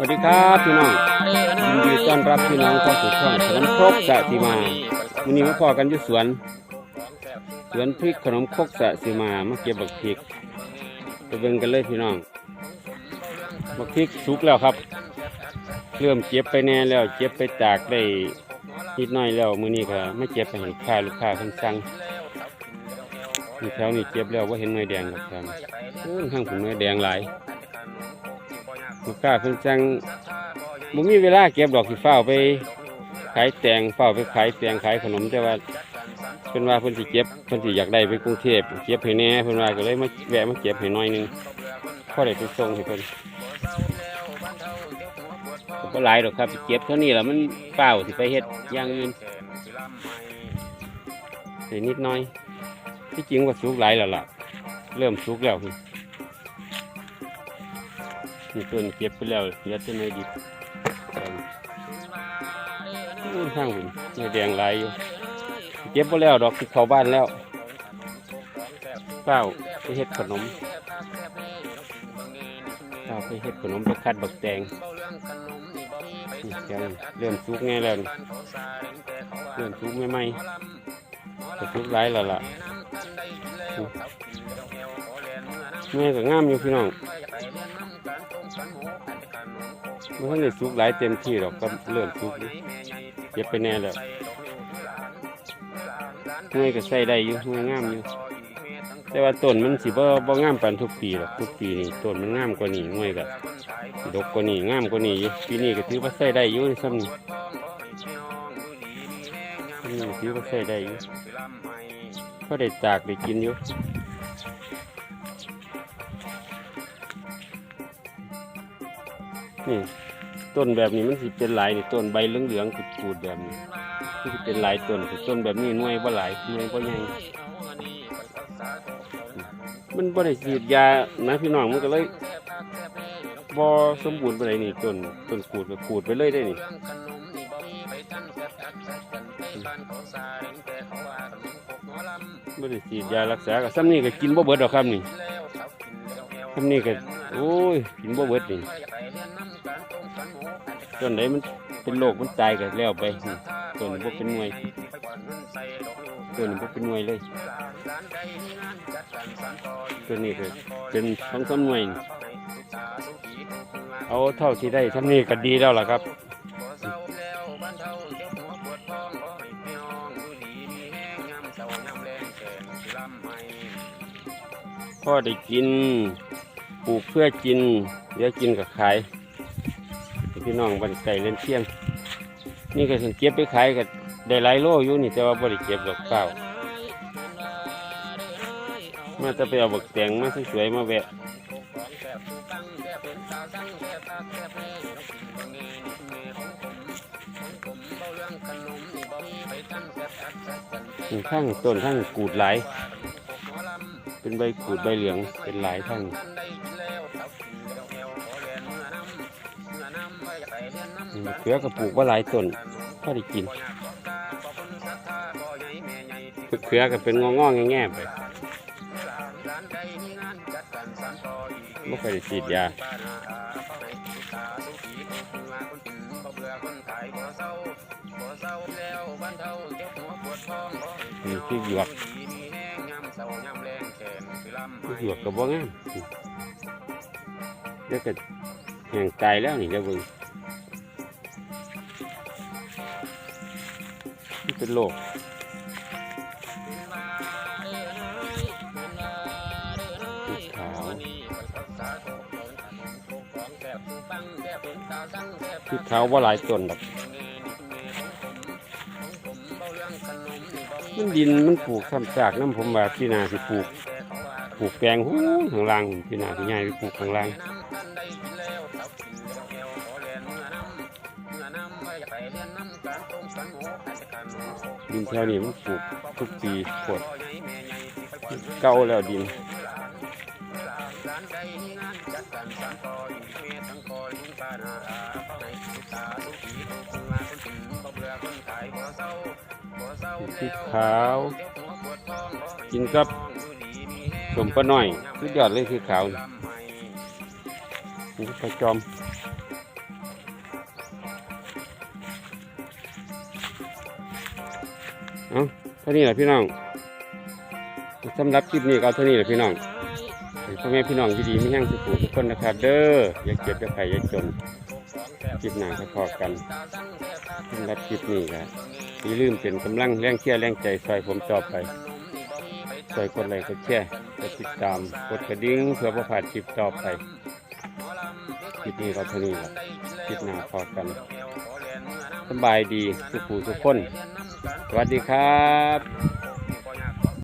สวัสดีครับพี่น้องยินดีต้อนรับพี่น้องเข้าสู่ช่องขนมครกสะสีมาวันนี้มาพอกันอยู่สวน สวนพริกขนมครกสะสีมามาเก็บบักพริกไปเบิ่งกันเลยพี่น้องบักพริกสุกแล้วครับ เริ่มเก็บไปแน่แล้วเก็บไปตากได้นิดหน่อยแล้วมื้อนี้ก็ไม่เก็บไปให้ลูกค้าลูกค้าเพิ่นสั่งนี่แถวนี้เก็บแล้วว่าเห็นหน่วยแดงหรอกครับเออข้างผมหน่วยแดงหลาย ลูกค้าเพิ่นสั่งบ่มีเวลาเก็บดอกสิฟ้าวไปขายแตงฟ้าวไปขายแตงขายขนมแต่ว่าเพิ่นว่าเพิ่นสิเก็บเพิ่นสิอยากได้ไปกรุงเทพเก็บให้แหน่เพิ่นว่าก็เลยมาแวะมาเก็บให้หน่อยหนึงพอได้ไปส่งให้เพิ่นก็บ่หลายดอกครับเก็บเท่านี้ล่ะมันเปล่าสิไปเฮ็ดอย่างอื่นได้นิดหน่อยที่จริงว่าสุกหลายแล้วล่ะ เริ่มสุกแล้วพี่ นี่ต้นเก็บไปแล้วเหลือแต่เนื้ดิบนู่นข้างหุ่นเนื้อแดงหลายอยู่เก็บไปแล้วดอกที่เขาบ้านแล้วเปล่าไปเฮ็ดขนมเปล่าไปเฮ็ดขนมไปคัดบักแตงนี่แกงเริ่มสุกแน่แล้วเริ่มสุกไม่ไหมก็สุกหลายแล้วล่ะแม่ก็งามอยู่พี่น้อง มันก็เลยสุกหลายเต็มที่หรอกก็เริ่มสุกอยู่เก็บไปแน่แล้วเมื่อยก็ใส่ได้อยู่เมื่อยงามอยู่แต่ว่าต้นมันสิบ่บ่งามปานทุกปีหรอกทุกปีนี่ต้นมันงามกว่านี้เมื่อยก็ดกกว่านี้งามกว่านี้อยู่ปีนี้ก็ถือว่าใส่ได้อยู่ซ้ำนี่นี้ก็ถือว่าใส่ได้อยู่ก็ได้ตากได้กินอยู่ นี่ต้นแบบนี้มันสิเป็นหลายนี่ต้นใบเหลืองๆกูดๆแบบนี้มันสิเป็นหลายต้นต่ต้นแบบนี้หน่วยบ่หลายหน่วยบ่ใหญ่มันบ่ได้ฉีดยานะพี่น้องมันก็เลยบ่สมบูรณ์ปานใดนี่ต้นต้นกูดก็กูดไปเลยได้นี่บ่ได้ฉีดยารักษาก็ซ้ำนี่ก็กินบ่เบิดดอกครับนี่ ซ้ำนี่ก็โอ้ยกินบ่เบิดนี่ต้นไหนมันเป็นโรคมันตายกันแล้วไปต้นบ่เป็นหน่วยต้นบ่เป็นหน่วยเลยต้นนี้ก็เป็นสองสามหน่วยเอาเท่าที่ได้ทำนี้ก็ดีแล้วล่ะครับพ่อได้กิน ลูกเพื่อกินเดี๋ยวกินกับขายพี่น้องบันไก่เล่นเที่ยง นี่ก็ถึงเก็บไปขายก็ได้หลายโลอยู่นี่แต่ว่าบริเก็บดอกเปล่ามาจะไปเอาบักแตงมาสวยๆมาแวะข้างต้นข้างกูดหลาย เป็นใบกูดใบเหลืองเป็นหลายข้าง อืมะเขือก็ปลูกว่าหลายต้นพอได้กินมะเขือก็เป็นงองๆแง่ๆไปไม่เคยฉีดยานี่ที่หยวกที่หยวกก็บ่งามเดี๋ยวก็แห้งตายแล้วนี่เดี๋ยวเบิ่ง ที่เป็นโรคสีขาวสีขาว่าหลายต้นแบบมันดินมันปลูกซ้ำซากน้ำผมว่าพี่นาสิปลูก ปลูกแปลงหูข้างล่างพี่นาพี่ใหญ่ไปปลูกข้างล่าง ดินแถวนี้มันปลูกทุกปีปวดเก่าแล้วดินสีขาว กินกับสมปลาหน่อยสุดยอดเลยคือขาวนี่ปลาจอม เอาเท่านี้แหละพี่น้องสำหรับคลิปนี้ก็เอาเท่านี้แหละพี่น้องพ่อแม่พี่น้องที่ดีไม่แห้งสุขุทุกคนนะครับเด้ออย่าเจ็บอย่าไข้อย่าจนคลิปหน้าพอกันสำหรับคลิปนี้ก็อย่าลืมเป็นกำลังแรงเชียร์แรงใจซอยผมต่อไปซอยกดไลค์กดแชร์กดติดตามกดกระดิ่งเพื่อประพาดคลิปต่อไปคลิปนี้ก็เท่านี้แหละคลิปหน้าพอกันสบายดีสุขูทุกคน สวัสดีครับ